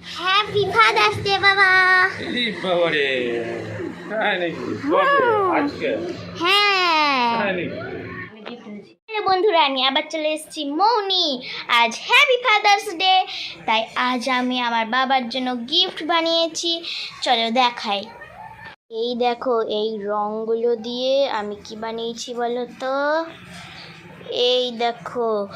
Happy father's day বাবা এই বাবারে তাই নাকি কবে আজকে। হ্যাঁ। তাই নাকি বন্ধুরা আমি আবার চলে এসেছি মৌনি। আজ হ্যাপি ফাদার্স ডে তাই আজ আমি আমার বাবার জন্য গিফট বানিয়েছি। চলো দেখাই। এই দেখো এই রঙগুলো দিয়ে আমি কি বানিয়েছি বলো তো? এই দেখো,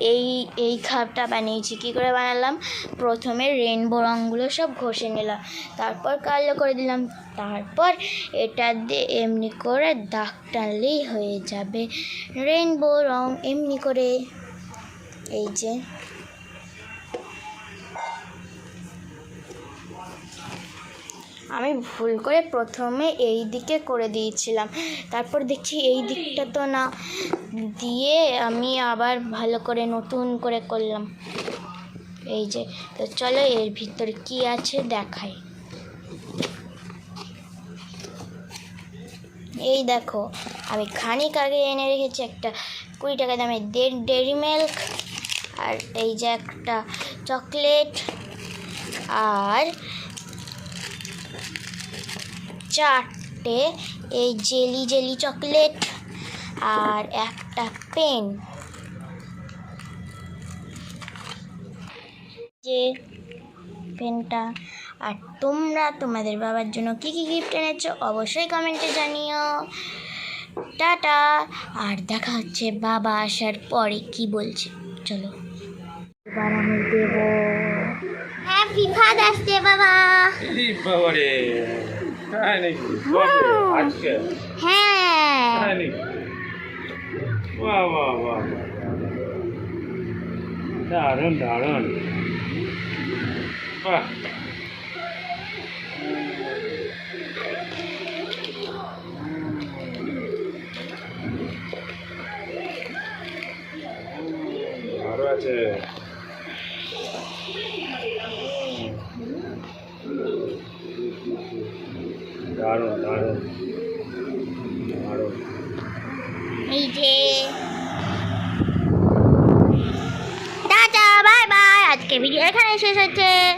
এই এই খাপটা বানিয়েছি। কী করে বানালাম? প্রথমে রেনবো রঙগুলো সব ঘষে নিলাম। তারপর কালো করে দিলাম। তারপর এটা দিয়ে এমনি করে দাগ টানলেই হয়ে যাবে। রেনবো রং এমনি করে। এই যে। আমি ভুল করে প্রথমে এই দিকে করে দিয়েছিলাম। তারপর দেখছি এই দিকটা তো না, দিয়ে আমি আবার ভালো করে নতুন করে করলাম। এই যে, তো চলো এর ভিতরে কি আছে দেখাই। এই দেখো, আমি খানিক আগে এনে রেখেছি একটা কুড়ি টাকা দামের ডেরি মিল্ক, আর এই যে একটা চকলেট, আর চারটে এই জেলি জেলি চকলেট আর একটা পেন। যে পেনটা আর তোমরা তোমাদের বাবার জন্য কি কি গিফট এনেছো অবশ্যই কমেন্টে জানিও। টাটা আর দেখা হচ্ছে বাবা আসার পরে কি বলছে চলো। এবার আমি দেব হ্যাপি ফাদার্স ডে বাবা। এই বাবারে হ্যাঁ। বাহ বাহ বাহ বাহ। দারুণ দারুণ। বাহ। আরও আছে। দারুণ দারুণ। দারুণ এই যে। Tata bye bye. আজকে ভিডিও এখানে শেষ হচ্ছে।